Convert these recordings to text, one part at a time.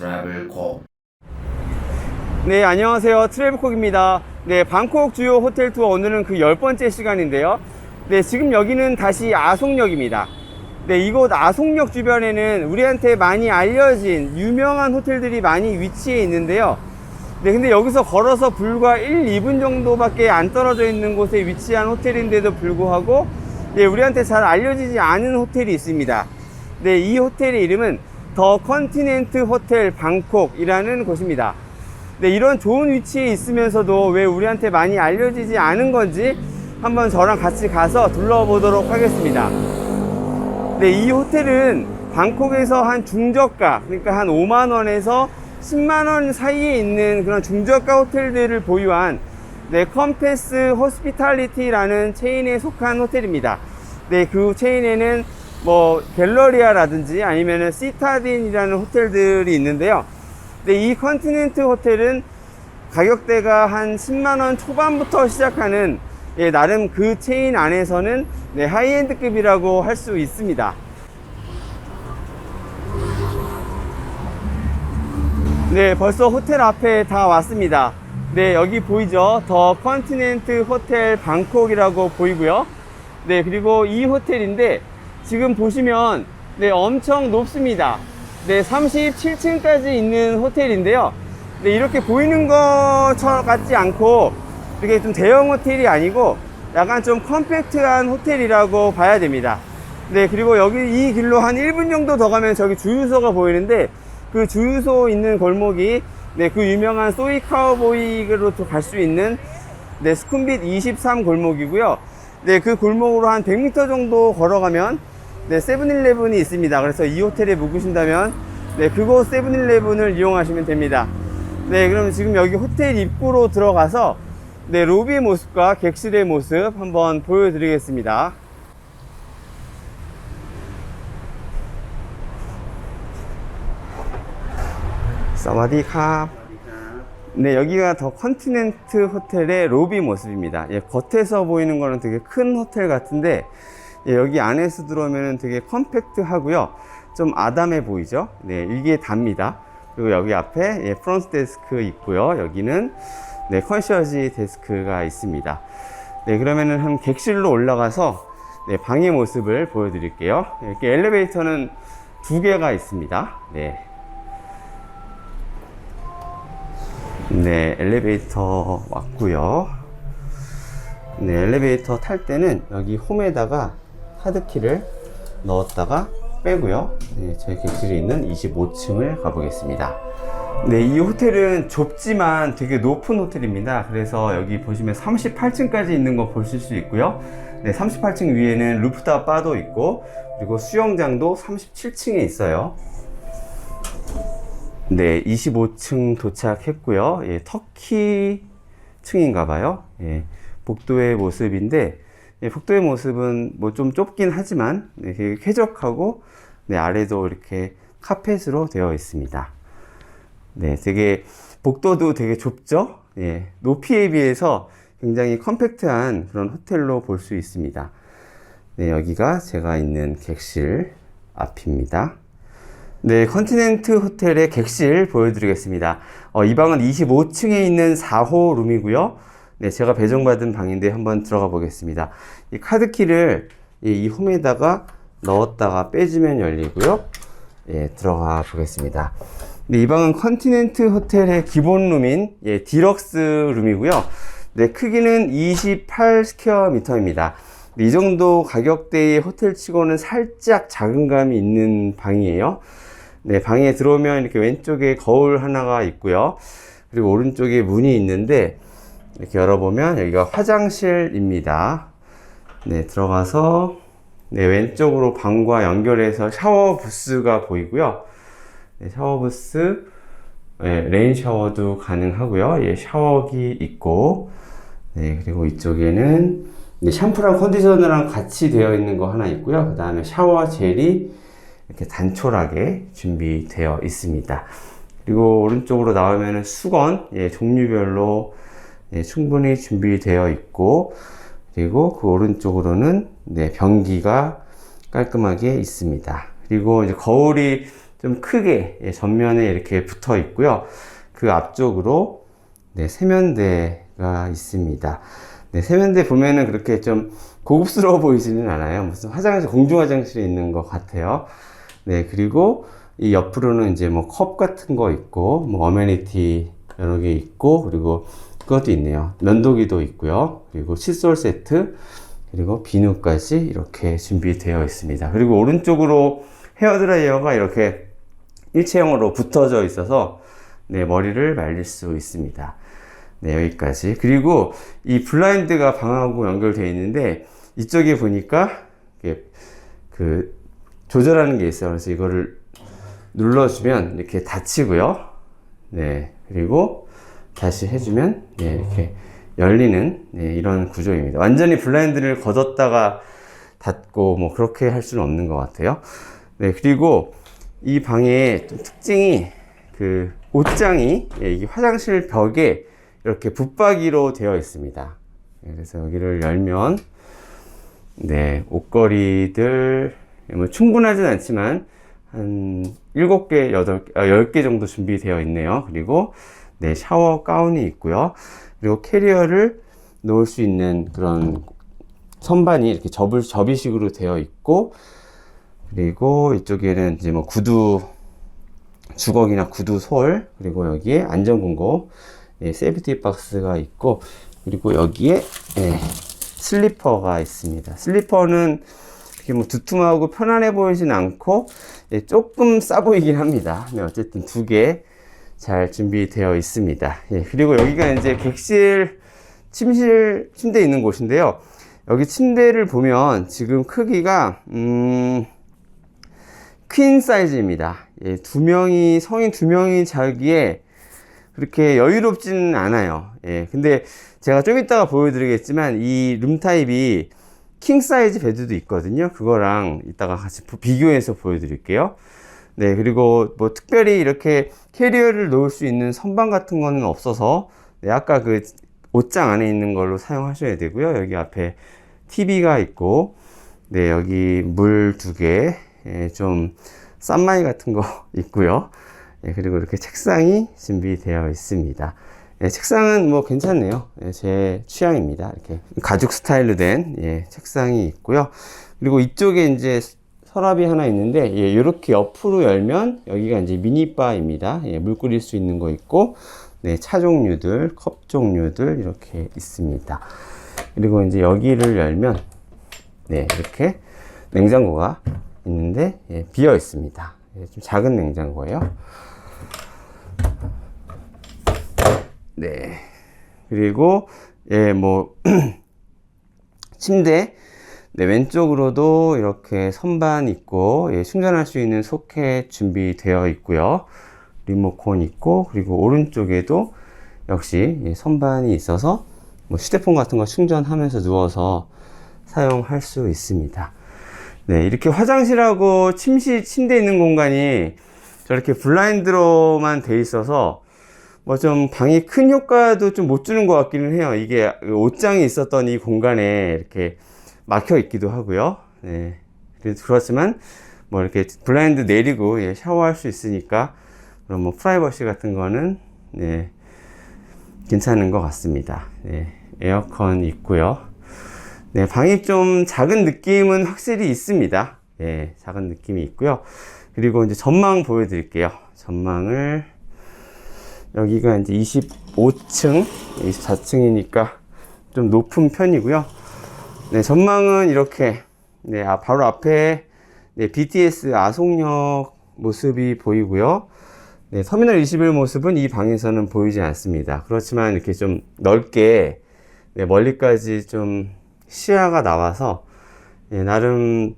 트래블콕 네, 안녕하세요. 트래블콕입니다. 네, 방콕 주요 호텔 투어 오늘은 그 열 번째 시간인데요. 네, 지금 여기는 다시 아송역입니다. 네, 이곳 아송역 주변에는 우리한테 많이 알려진 유명한 호텔들이 많이 위치해 있는데요. 네, 근데 여기서 걸어서 불과 1, 2분 정도밖에 안 떨어져 있는 곳에 위치한 호텔인데도 불구하고 네, 우리한테 잘 알려지지 않은 호텔이 있습니다. 네, 이 호텔의 이름은 더 컨티넨트 호텔 방콕이라는 곳입니다. 네, 이런 좋은 위치에 있으면서도 왜 우리한테 많이 알려지지 않은 건지 한번 저랑 같이 가서 둘러보도록 하겠습니다. 네, 이 호텔은 방콕에서 한 중저가, 그러니까 한 5만원에서 10만원 사이에 있는 그런 중저가 호텔들을 보유한 네, 컴패스 호스피탈리티라는 체인에 속한 호텔입니다. 네, 그 체인에는 뭐 갤러리아라든지 아니면은 시타딘이라는 호텔들이 있는데요. 네, 이 컨티넨트 호텔은 가격대가 한 10만 원 초반부터 시작하는 예, 나름 그 체인 안에서는 네, 하이엔드급이라고 할 수 있습니다. 네, 벌써 호텔 앞에 다 왔습니다. 네, 여기 보이죠? 더 컨티넨트 호텔 방콕이라고 보이고요. 네, 그리고 이 호텔인데 지금 보시면 네, 엄청 높습니다. 네, 37층까지 있는 호텔인데요. 네, 이렇게 보이는 것 같지 않고 이렇게 좀 대형 호텔이 아니고 약간 좀 컴팩트한 호텔이라고 봐야 됩니다. 네, 그리고 여기 이 길로 한 1분 정도 더 가면 저기 주유소가 보이는데 그 주유소 있는 골목이 네, 그 유명한 소이 카우보이로 갈 수 있는 네, 스쿰빗 23 골목이고요. 네, 그 골목으로 한 100m 정도 걸어가면 네, 세븐일레븐이 있습니다. 그래서 이 호텔에 묵으신다면 네, 그곳 세븐일레븐을 이용하시면 됩니다. 네, 그럼 지금 여기 호텔 입구로 들어가서 네, 로비의 모습과 객실의 모습 한번 보여드리겠습니다. 사와디캅. 네, 여기가 더 컨티넨트 호텔의 로비 모습입니다. 예, 겉에서 보이는 거는 되게 큰 호텔 같은데, 예, 여기 안에서 들어오면 되게 컴팩트하고요. 좀 아담해 보이죠? 네, 이게 답니다. 그리고 여기 앞에 예, 프론트 데스크 있고요. 여기는 네, 컨셔지 데스크가 있습니다. 네, 그러면은 한 객실로 올라가서 네, 방의 모습을 보여드릴게요. 이렇게 엘리베이터는 두 개가 있습니다. 네. 네, 엘리베이터 왔고요. 네, 엘리베이터 탈 때는 여기 홈에다가 카드키를 넣었다가 빼고요. 네, 제 객실이 있는 25층을 가보겠습니다. 네, 이 호텔은 좁지만 되게 높은 호텔입니다. 그래서 여기 보시면 38층까지 있는 거 보실 수 있고요. 네, 38층 위에는 루프탑 바도 있고, 그리고 수영장도 37층에 있어요. 네, 25층 도착했고요. 예, 터키 층인가 봐요. 예, 복도의 모습인데, 예, 복도의 모습은 뭐 좀 좁긴 하지만, 네, 되게 쾌적하고, 네, 아래도 이렇게 카펫으로 되어 있습니다. 네, 되게, 복도도 되게 좁죠? 예, 높이에 비해서 굉장히 컴팩트한 그런 호텔로 볼 수 있습니다. 네, 여기가 제가 있는 객실 앞입니다. 네, 컨티넨트 호텔의 객실 보여드리겠습니다. 어, 이 방은 25층에 있는 4호 룸이고요. 네, 제가 배정받은 방인데 한번 들어가 보겠습니다. 이 카드키를 이, 이 홈에다가 넣었다가 빼주면 열리고요. 예, 들어가 보겠습니다. 네, 이 방은 컨티넨트 호텔의 기본 룸인 예, 디럭스 룸이고요. 네, 크기는 28스퀘어미터입니다. 네, 이 정도 가격대의 호텔 치고는 살짝 작은 감이 있는 방이에요. 네, 방에 들어오면 이렇게 왼쪽에 거울 하나가 있고요. 그리고 오른쪽에 문이 있는데, 이렇게 열어보면 여기가 화장실입니다. 네, 들어가서, 네, 왼쪽으로 방과 연결해서 샤워 부스가 보이고요. 네, 샤워 부스, 네, 레인 샤워도 가능하고요. 예, 샤워기 있고, 네, 그리고 이쪽에는 네, 샴푸랑 컨디셔너랑 같이 되어 있는 거 하나 있고요. 그 다음에 샤워 젤이 이렇게 단촐하게 준비되어 있습니다. 그리고 오른쪽으로 나오면 수건, 예, 종류별로 예, 충분히 준비되어 있고, 그리고 그 오른쪽으로는 네, 변기가 깔끔하게 있습니다. 그리고 이제 거울이 좀 크게 예, 전면에 이렇게 붙어 있고요. 그 앞쪽으로 네, 세면대가 있습니다. 네, 세면대 보면은 그렇게 좀 고급스러워 보이지는 않아요. 무슨 화장실, 공중 화장실에 있는 것 같아요. 네, 그리고 이 옆으로는 이제 뭐 컵 같은 거 있고, 뭐 어메니티 여러 개 있고, 그리고 그것도 있네요. 면도기도 있고요. 그리고 칫솔 세트, 그리고 비누까지 이렇게 준비되어 있습니다. 그리고 오른쪽으로 헤어드라이어가 이렇게 일체형으로 붙어져 있어서 네, 머리를 말릴 수 있습니다. 네, 여기까지. 그리고 이 블라인드가 방하고 연결되어 있는데 이쪽에 보니까 그 조절하는 게 있어요. 그래서 이거를 눌러주면 이렇게 닫히고요. 네, 그리고 다시 해주면 네, 이렇게 열리는 네, 이런 구조입니다. 완전히 블라인드를 걷었다가 닫고 뭐 그렇게 할 수는 없는 것 같아요. 네, 그리고 이 방의 좀 특징이 그 옷장이 예, 이게 화장실 벽에 이렇게 붙박이로 되어 있습니다. 예, 그래서 여기를 열면 네 옷걸이들 뭐 충분하진 않지만 한 7개, 8개, 아, 10개 정도 준비되어 있네요. 그리고 네 샤워 가운이 있고요. 그리고 캐리어를 놓을 수 있는 그런 선반이 이렇게 접을 접이식으로 되어 있고 그리고 이쪽에는 이제 뭐 구두 주걱이나 구두 솔 그리고 여기에 안전 공고 예, 세이프티 박스가 있고 그리고 여기에 예, 슬리퍼가 있습니다. 슬리퍼는 이렇게 뭐 두툼하고 편안해 보이진 않고 예, 조금 싸 보이긴 합니다. 네, 어쨌든 두 개 잘 준비되어 있습니다. 예, 그리고 여기가 이제 객실 침실 침대 있는 곳인데요. 여기 침대를 보면 지금 크기가 음, 퀸 사이즈입니다. 예, 두 명이 성인 두 명이 자기에 그렇게 여유롭지는 않아요. 예, 근데 제가 좀 이따가 보여드리겠지만 이 룸 타입이 킹 사이즈 베드도 있거든요. 그거랑 이따가 같이 비교해서 보여드릴게요. 네, 그리고 뭐 특별히 이렇게 캐리어를 놓을 수 있는 선반 같은 거는 없어서 네, 아까 그 옷장 안에 있는 걸로 사용하셔야 되고요. 여기 앞에 TV가 있고, 네, 여기 물 두 개, 예, 좀 싼마이 같은 거 있고요. 예, 그리고 이렇게 책상이 준비되어 있습니다. 예, 책상은 뭐 괜찮네요. 예, 제 취향입니다. 이렇게 가죽 스타일로 된 예, 책상이 있고요. 그리고 이쪽에 이제 서랍이 하나 있는데 예, 이렇게 옆으로 열면 여기가 이제 미니바입니다. 예, 물 끓일 수 있는 거 있고 네, 차 종류들, 컵 종류들 이렇게 있습니다. 그리고 이제 여기를 열면 네, 이렇게 냉장고가 있는데 예, 비어 있습니다. 예, 좀 작은 냉장고예요. 네. 그리고 예, 뭐 침대 네, 왼쪽으로도 이렇게 선반 있고 예, 충전할 수 있는 소켓 준비되어 있고요. 리모컨 있고 그리고 오른쪽에도 역시 예, 선반이 있어서 뭐 휴대폰 같은 거 충전하면서 누워서 사용할 수 있습니다. 네, 이렇게 화장실하고 침실, 침대 있는 공간이 저렇게 블라인드로만 돼 있어서 뭐 좀 방이 큰 효과도 좀 못 주는 것 같기는 해요. 이게 옷장이 있었던 이 공간에 이렇게 막혀 있기도 하고요. 네. 그렇지만 뭐 이렇게 블라인드 내리고 예, 샤워할 수 있으니까 그런 뭐 프라이버시 같은 거는 네, 괜찮은 것 같습니다. 네, 에어컨 있고요. 네, 방이 좀 작은 느낌은 확실히 있습니다. 예, 작은 느낌이 있고요. 그리고 이제 전망 보여드릴게요. 전망을 여기가 이제 25층, 24층이니까 좀 높은 편이고요. 네, 전망은 이렇게 네, 아, 바로 앞에 네, BTS 아송역 모습이 보이고요. 네, 터미널 21 모습은 이 방에서는 보이지 않습니다. 그렇지만 이렇게 좀 넓게 네, 멀리까지 좀 시야가 나와서 예, 나름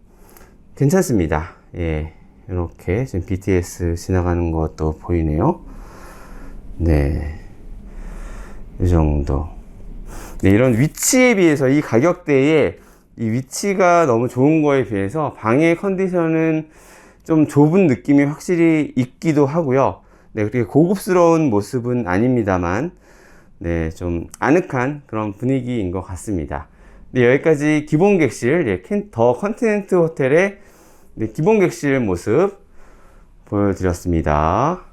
괜찮습니다. 예, 이렇게 지금 BTS 지나가는 것도 보이네요. 네, 이 정도. 네, 이런 위치에 비해서 이 가격대에 이 위치가 너무 좋은 거에 비해서 방의 컨디션은 좀 좁은 느낌이 확실히 있기도 하고요. 네, 그렇게 고급스러운 모습은 아닙니다만, 네, 좀 아늑한 그런 분위기인 것 같습니다. 네, 여기까지 기본 객실, 예, 켄- 더 컨티넨트 호텔의 네, 기본 객실 모습 보여드렸습니다.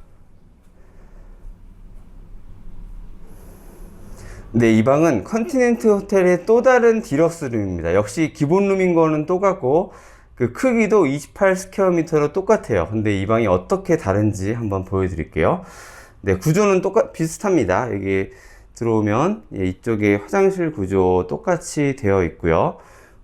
네, 이 방은 컨티넨트 호텔의 또 다른 디럭스 룸입니다. 역시 기본 룸인 거는 똑같고, 그 크기도 28 스퀘어미터로 똑같아요. 근데 이 방이 어떻게 다른지 한번 보여드릴게요. 네, 구조는 똑같, 비슷합니다. 여기 들어오면 예, 이쪽에 화장실 구조 똑같이 되어 있고요.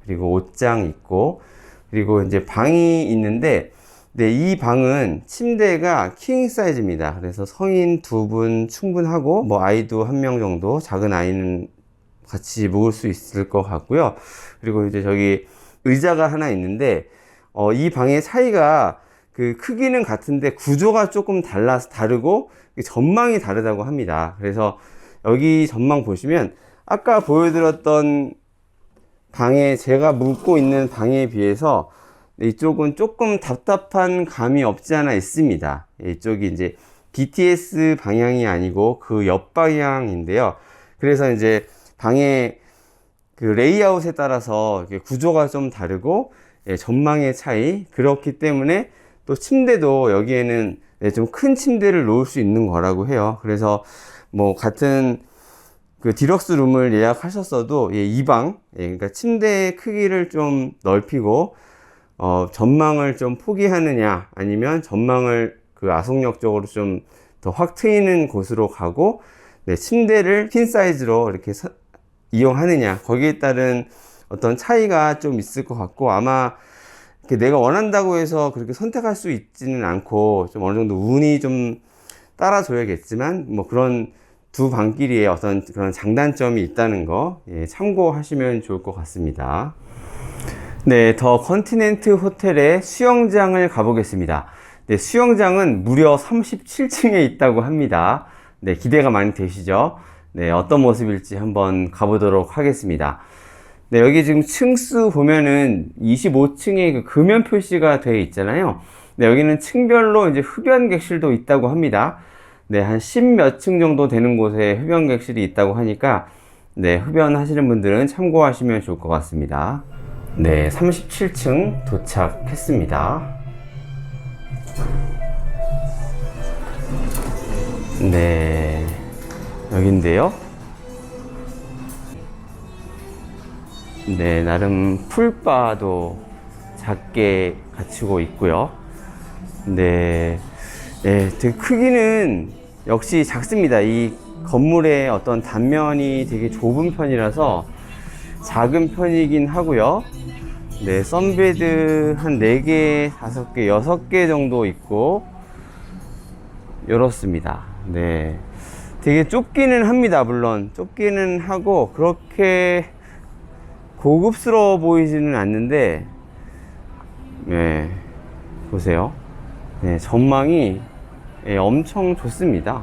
그리고 옷장 있고, 그리고 이제 방이 있는데, 네, 이 방은 침대가 킹 사이즈입니다. 그래서 성인 두 분 충분하고, 뭐 아이도 한 명 정도, 작은 아이는 같이 묵을 수 있을 것 같고요. 그리고 이제 저기 의자가 하나 있는데, 어, 이 방의 차이가 그 크기는 같은데 구조가 조금 달라서 다르고 전망이 다르다고 합니다. 그래서 여기 전망 보시면 아까 보여드렸던 방에 제가 묵고 있는 방에 비해서 이쪽은 조금 답답한 감이 없지 않아 있습니다. 이쪽이 이제 BTS 방향이 아니고 그 옆 방향인데요. 그래서 이제 방의 그 레이아웃에 따라서 구조가 좀 다르고 예, 전망의 차이 그렇기 때문에 또 침대도 여기에는 네, 좀큰 침대를 놓을 수 있는 거라고 해요. 그래서 뭐 같은 그 디럭스 룸을 예약하셨어도 예, 이방 예, 그러니까 침대 크기를 좀 넓히고 어, 전망을 좀 포기하느냐 아니면 전망을 그 아속역 쪽으로 좀 더 확 트이는 곳으로 가고 네, 침대를 퀸 사이즈로 이렇게 서- 이용하느냐 거기에 따른 어떤 차이가 좀 있을 것 같고 아마 내가 원한다고 해서 그렇게 선택할 수 있지는 않고 좀 어느 정도 운이 좀 따라줘야겠지만 뭐 그런 두 방끼리의 어떤 그런 장단점이 있다는 거 예, 참고하시면 좋을 것 같습니다. 네, 더 컨티넨트 호텔의 수영장을 가보겠습니다. 네, 수영장은 무려 37층에 있다고 합니다. 네, 기대가 많이 되시죠? 네, 어떤 모습일지 한번 가보도록 하겠습니다. 네, 여기 지금 층수 보면은 25층에 그 금연 표시가 되어 있잖아요. 네, 여기는 층별로 이제 흡연 객실도 있다고 합니다. 네, 한 10몇 층 정도 되는 곳에 흡연 객실이 있다고 하니까 네, 흡연하시는 분들은 참고하시면 좋을 것 같습니다. 네, 37층 도착했습니다. 네, 여긴데요. 네, 나름 풀바도 작게 갖추고 있고요. 네, 네, 되게 크기는 역시 작습니다. 이 건물의 어떤 단면이 되게 좁은 편이라서 작은 편이긴 하고요. 네, 썬베드 한 4개, 5개, 6개 정도 있고, 이렇습니다. 네. 되게 좁기는 합니다, 물론. 좁기는 하고, 그렇게 고급스러워 보이지는 않는데, 네. 보세요. 네, 전망이 예, 엄청 좋습니다.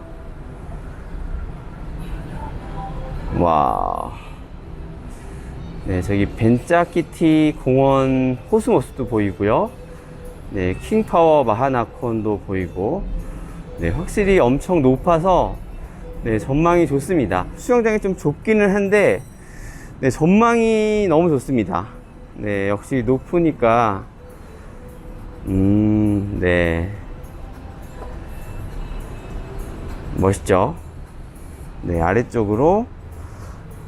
와. 네, 저기 벤짜키티 공원 호수 모습도 보이고요. 네, 킹파워 마하나콘도 보이고, 네, 확실히 엄청 높아서, 네, 전망이 좋습니다. 수영장이 좀 좁기는 한데, 네, 전망이 너무 좋습니다. 네, 역시 높으니까, 음, 네. 멋있죠? 네, 아래쪽으로,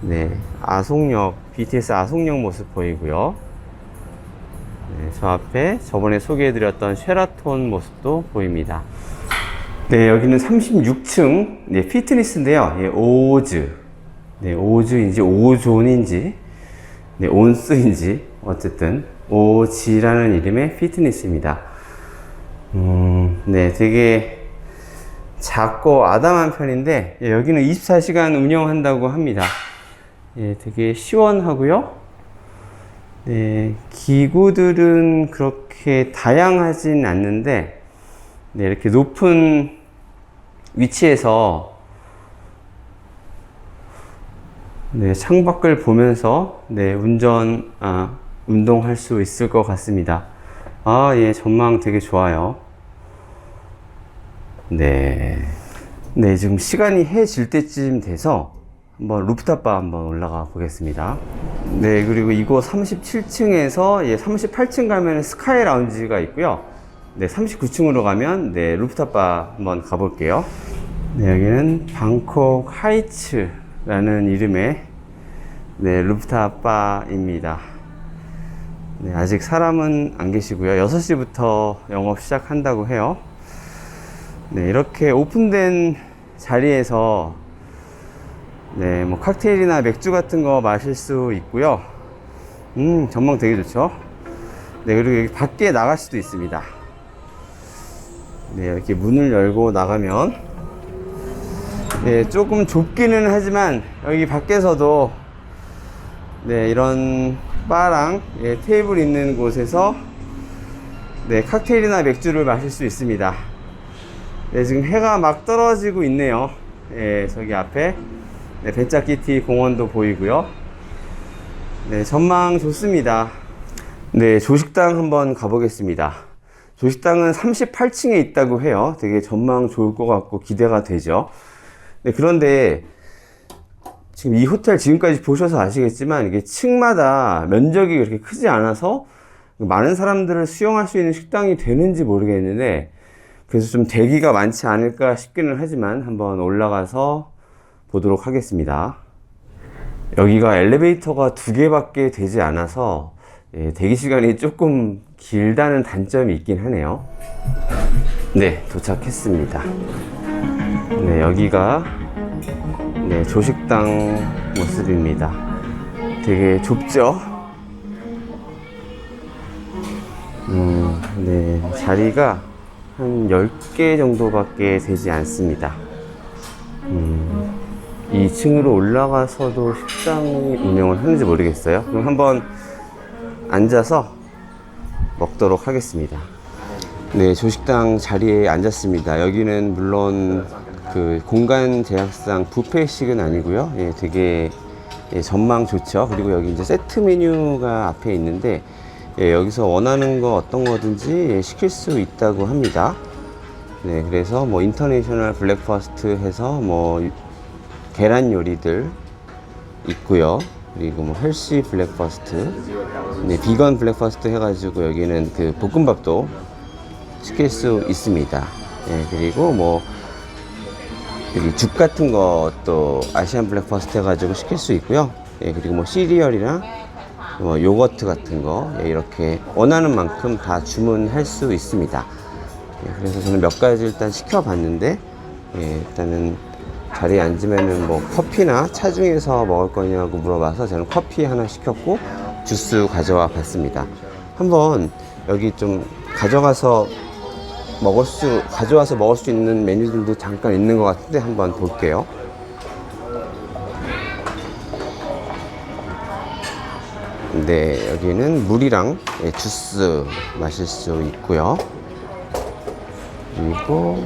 네, 아송역, BTS 아송역 모습 보이고요. 네, 저 앞에 저번에 소개해드렸던 쉐라톤 모습도 보입니다. 네, 여기는 36층, 네, 피트니스인데요. 예, 오즈. 네, 오즈인지 오존인지, 네, 온스인지, 어쨌든, 오지라는 이름의 피트니스입니다. 음, 네, 되게 작고 아담한 편인데, 예, 여기는 24시간 운영한다고 합니다. 예, 되게 시원하고요. 네, 기구들은 그렇게 다양하진 않는데, 네, 이렇게 높은 위치에서 네, 창밖을 보면서 네, 운전, 아, 운동할 수 있을 것 같습니다. 아, 예, 전망 되게 좋아요. 네. 네, 지금 시간이 해질 때쯤 돼서 한번 루프탑바 한번 올라가 보겠습니다. 네, 그리고 이곳 37층에서 예, 38층 가면 스카이 라운지가 있고요. 네, 39층으로 가면 네, 루프탑바 한번 가볼게요. 네, 여기는 방콕 하이츠라는 이름의 네, 루프탑바입니다. 네, 아직 사람은 안 계시고요. 6시부터 영업 시작한다고 해요. 네, 이렇게 오픈된 자리에서 네, 뭐 칵테일이나 맥주 같은 거 마실 수 있고요. 음, 전망 되게 좋죠. 네, 그리고 여기 밖에 나갈 수도 있습니다. 네, 이렇게 문을 열고 나가면 네, 조금 좁기는 하지만 여기 밖에서도 네, 이런 바랑 예, 테이블 있는 곳에서 네, 칵테일이나 맥주를 마실 수 있습니다. 네, 지금 해가 막 떨어지고 있네요. 예, 저기 앞에 네, 벤짜키티 공원도 보이고요. 네, 전망 좋습니다. 네, 조식당 한번 가보겠습니다. 조식당은 38층에 있다고 해요. 되게 전망 좋을 것 같고 기대가 되죠. 네, 그런데 지금 이 호텔 지금까지 보셔서 아시겠지만 이게 층마다 면적이 그렇게 크지 않아서 많은 사람들을 수용할 수 있는 식당이 되는지 모르겠는데 그래서 좀 대기가 많지 않을까 싶기는 하지만 한번 올라가서 보도록 하겠습니다. 여기가 엘리베이터가 두 개밖에 되지 않아서 예, 대기 시간이 조금 길다는 단점이 있긴 하네요. 네, 도착했습니다. 네, 여기가 네, 조식당 모습입니다. 되게 좁죠? 음, 네, 자리가 한 10개 정도밖에 되지 않습니다. 음, 2층으로 올라가서도 식당이 운영을 하는지 모르겠어요. 그럼 한번 앉아서 먹도록 하겠습니다. 네, 조식당 자리에 앉았습니다. 여기는 물론 그 공간 제약상 뷔페식은 아니고요. 예, 되게 예, 전망 좋죠. 그리고 여기 이제 세트 메뉴가 앞에 있는데 예, 여기서 원하는 거 어떤 거든지 예, 시킬 수 있다고 합니다. 네, 그래서 뭐 인터내셔널 블랙퍼스트 해서 뭐 계란 요리들 있고요. 그리고 뭐 헬시 블랙퍼스트, 네, 비건 블랙퍼스트 해가지고 여기는 그 볶음밥도 시킬 수 있습니다. 예, 그리고 뭐 여기 죽 같은 것도 아시안 블랙퍼스트 해가지고 시킬 수 있고요. 예, 그리고 뭐 시리얼이랑 뭐 요거트 같은 거 예, 이렇게 원하는 만큼 다 주문할 수 있습니다. 예, 그래서 저는 몇 가지 일단 시켜봤는데 예, 일단은 자리에 앉으면은 뭐 커피나 차 중에서 먹을 거냐고 물어봐서 저는 커피 하나 시켰고 주스 가져와 봤습니다. 한번 여기 좀 가져가서 먹을 수 가져와서 먹을 수 있는 메뉴들도 잠깐 있는 것 같은데 한번 볼게요. 네, 여기는 물이랑 예, 주스 마실 수 있고요. 그리고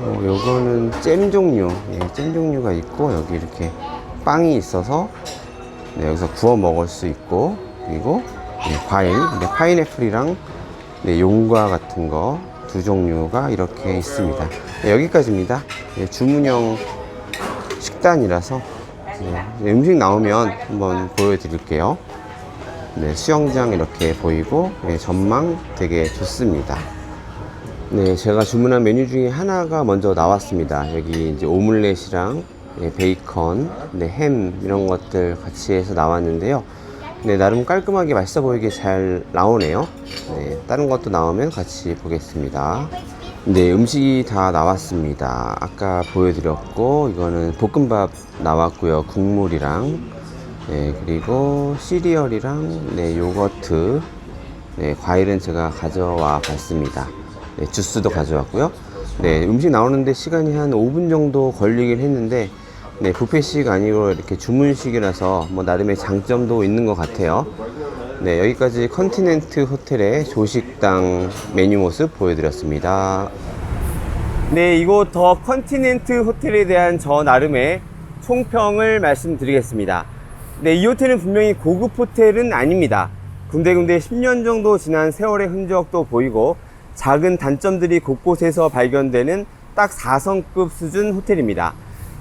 뭐 요거는 잼 종류, 예, 잼 종류가 있고 여기 이렇게 빵이 있어서 네, 여기서 구워 먹을 수 있고 그리고 예, 과일, 네, 파인애플이랑 네, 용과 같은 거 두 종류가 이렇게 있습니다. 네, 여기까지입니다. 예, 주문형 식단이라서 네, 음식 나오면 한번 보여드릴게요. 네, 수영장 이렇게 보이고 네, 전망 되게 좋습니다. 네, 제가 주문한 메뉴 중에 하나가 먼저 나왔습니다. 여기 이제 오믈렛이랑 네, 베이컨, 네, 햄 이런 것들 같이 해서 나왔는데요. 네, 나름 깔끔하게 맛있어 보이게 잘 나오네요. 네, 다른 것도 나오면 같이 보겠습니다. 네, 음식이 다 나왔습니다. 아까 보여드렸고, 이거는 볶음밥 나왔고요. 국물이랑, 네, 그리고 시리얼이랑, 네, 요거트, 네, 과일은 제가 가져와 봤습니다. 네, 주스도 가져왔고요. 네, 음식 나오는데 시간이 한 5분 정도 걸리긴 했는데, 네, 뷔페식 아니고 이렇게 주문식이라서 뭐 나름의 장점도 있는 것 같아요. 네, 여기까지 컨티넨트 호텔의 조식당 메뉴 모습 보여드렸습니다. 네, 이곳 더 컨티넨트 호텔에 대한 저 나름의 총평을 말씀드리겠습니다. 네, 이 호텔은 분명히 고급 호텔은 아닙니다. 군데군데 10년 정도 지난 세월의 흔적도 보이고 작은 단점들이 곳곳에서 발견되는 딱 4성급 수준 호텔입니다.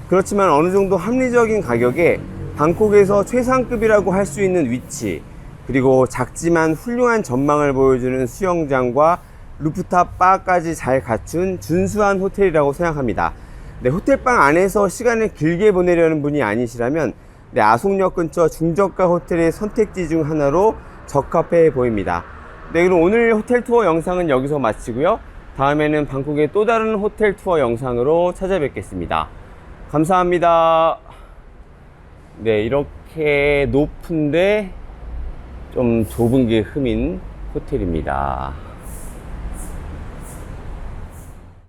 그렇지만 어느 정도 합리적인 가격에 방콕에서 최상급이라고 할 수 있는 위치, 그리고 작지만 훌륭한 전망을 보여주는 수영장과 루프탑 바까지 잘 갖춘 준수한 호텔이라고 생각합니다. 네, 호텔방 안에서 시간을 길게 보내려는 분이 아니시라면 네, 아송역 근처 중저가 호텔의 선택지 중 하나로 적합해 보입니다. 네, 그럼 오늘 호텔 투어 영상은 여기서 마치고요. 다음에는 방콕의 또 다른 호텔 투어 영상으로 찾아뵙겠습니다. 감사합니다. 네, 이렇게 높은데 좀 좁은 게 흠인 호텔입니다.